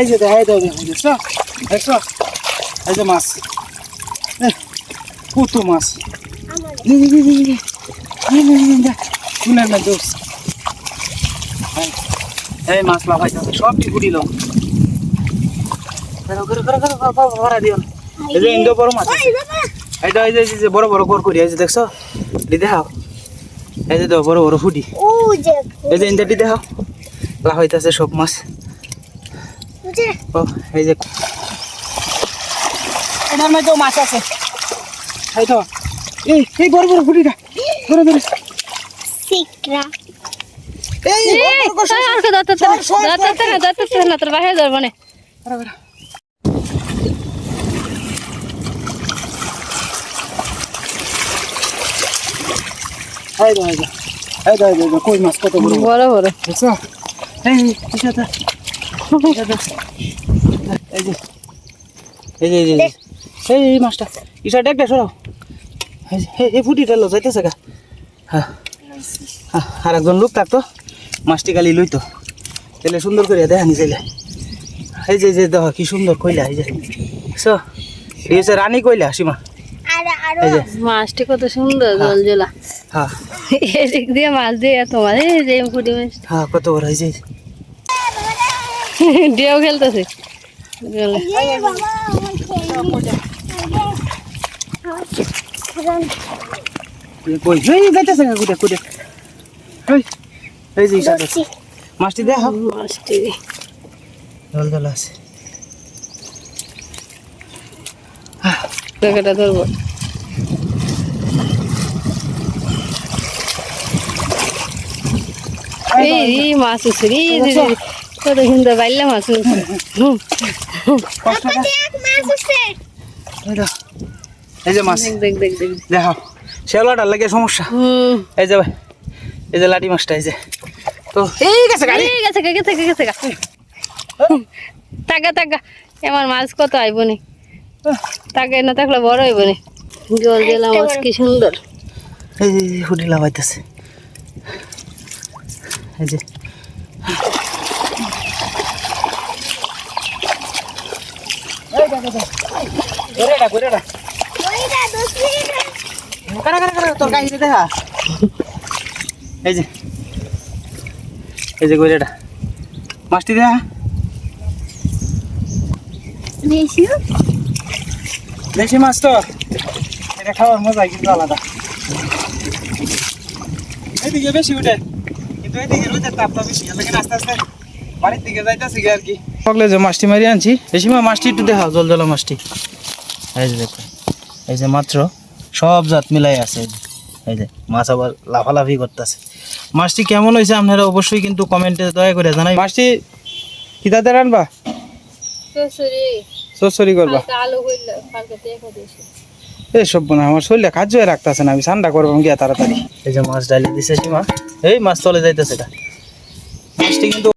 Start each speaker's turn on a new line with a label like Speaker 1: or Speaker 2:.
Speaker 1: এই যে দেখাই দাও দেখছ? দেখছ? এই যে মাছ। কত মাছ? নি, নি, দোষ এই, মাছ লাফাইতেছে সব কি ফুটিল করো করো করো করো বাবা ভরা দিও। এই যে ইন্দো বড় মাছ। এইটা এই যে বড় বড় কর করি এই যে দেখছ? দি দেখাও। এই যে দাও বড় বড় ফুটি এই যে ইন্দাটি দেখাও লাফাইতেছে সব মাছ। ও এই যে এটার মধ্যেও মাছ আছে। এই তো। এই এই বড় বড় ফুটিটা ধরে ধরে।
Speaker 2: সিকরা
Speaker 1: এই বড় বড় কর, সর, সর, সর, সর, সর,
Speaker 3: না তোর বাহিরে ধরবো না
Speaker 1: সর, সর। এই তো, এই এই তো, এই তো, এই তো, কই মাছ কত বড় বড়।
Speaker 3: বড় বড়
Speaker 1: এই ইসাটা এই যে এই যে এই যে, এই যে এই এই মাছটা সরাও এই ফুটিটা লো যাইতেছে গা হ্যাঁ আর একজন লোক থাকতো মাছটি খালি লইতো। তাহলে সুন্দর করে দেখানি চাইলে এই যে যে দেখো কি সুন্দর কইলা এই যে। দেখছ এই হচ্ছে রানী কইলা সীমা।
Speaker 3: মাছটি কত সুন্দর জল
Speaker 1: হ্যাঁ।
Speaker 3: এদিক দিয়ে মাছ দিয়ে তোমার এই যে ফুটি মাছ।
Speaker 1: হ্যাঁ কত বড় হয়েছে
Speaker 3: ডিও খেলতেছে। জলে।
Speaker 2: এই বাবা আমার খেলনি
Speaker 1: কই? এই যাইতেছে গা কুদে কুদে এই এই যে ইসাটা
Speaker 2: ধরছি।
Speaker 1: মাছটি দেখা
Speaker 3: মাছটি।
Speaker 1: জল জল আছে।
Speaker 3: জায়গাটা ধরবো এই এই মাছ উঠছে রে। কত সুন্দর বাইলে মাছ উঠছে
Speaker 1: এই যে মাছ।
Speaker 3: দেখ দেখ দেখ দেখ।
Speaker 1: দেখো শেওলাটার লাগে সমস্যা।
Speaker 3: হুম।
Speaker 1: এই যে এই যে লাঠি মাছটা এই যে। তো এই গেছে গাড়ি।
Speaker 3: গেছে গেছে গেছে এমন মাছ কত আইব নি? তাকে না থাকলে বড় হইব নি? জল জেলা মাছ কি সুন্দর।
Speaker 1: এই যে হুডি লাগাইতেছে এই যে ঘুরেটা ঘুরেটা
Speaker 2: ওইটা দোষি
Speaker 1: কারা কারা কারা তোর কাহিনী দেখা এই যে। এই যে ঘুরেটা মাছটি দেখা? দেশি মাছ? তো। এটা খাওয়ার মজা কিন্তু আলাদা। এদিকে বেশি উঠে। কিন্তু এদিকে রোদের তাপটা বেশি লাগে আস্তে আস্তে বাড়ির দিকে যাইতেছি আর কি। সকালে যে মাছটি মারি আনছি বেশি মা মাছটি একটু দেখাও জল জলা মাছটি। এই যে দেখো এই যে মাত্র সব জাত মিলাই আছে। এই যে এই যে মাছ আবার লাফালাফি করতেছে। মাছটি কেমন হয়েছে আপনারা অবশ্যই কিন্তু কমেন্টে দয়া করে জানাই। মাছটি কিতাতে রানবা সরি করবা?
Speaker 3: আলু
Speaker 1: এই সব না, আমার শরীরে কাজ হয়ে রাখতেছে না, আমি ঠান্ডা করব গিয়া তাড়াতাড়ি। এই যে মাছ ডালি দিছে সীমা এই মাছ চলে যাইতেছে মাছটি কিন্তু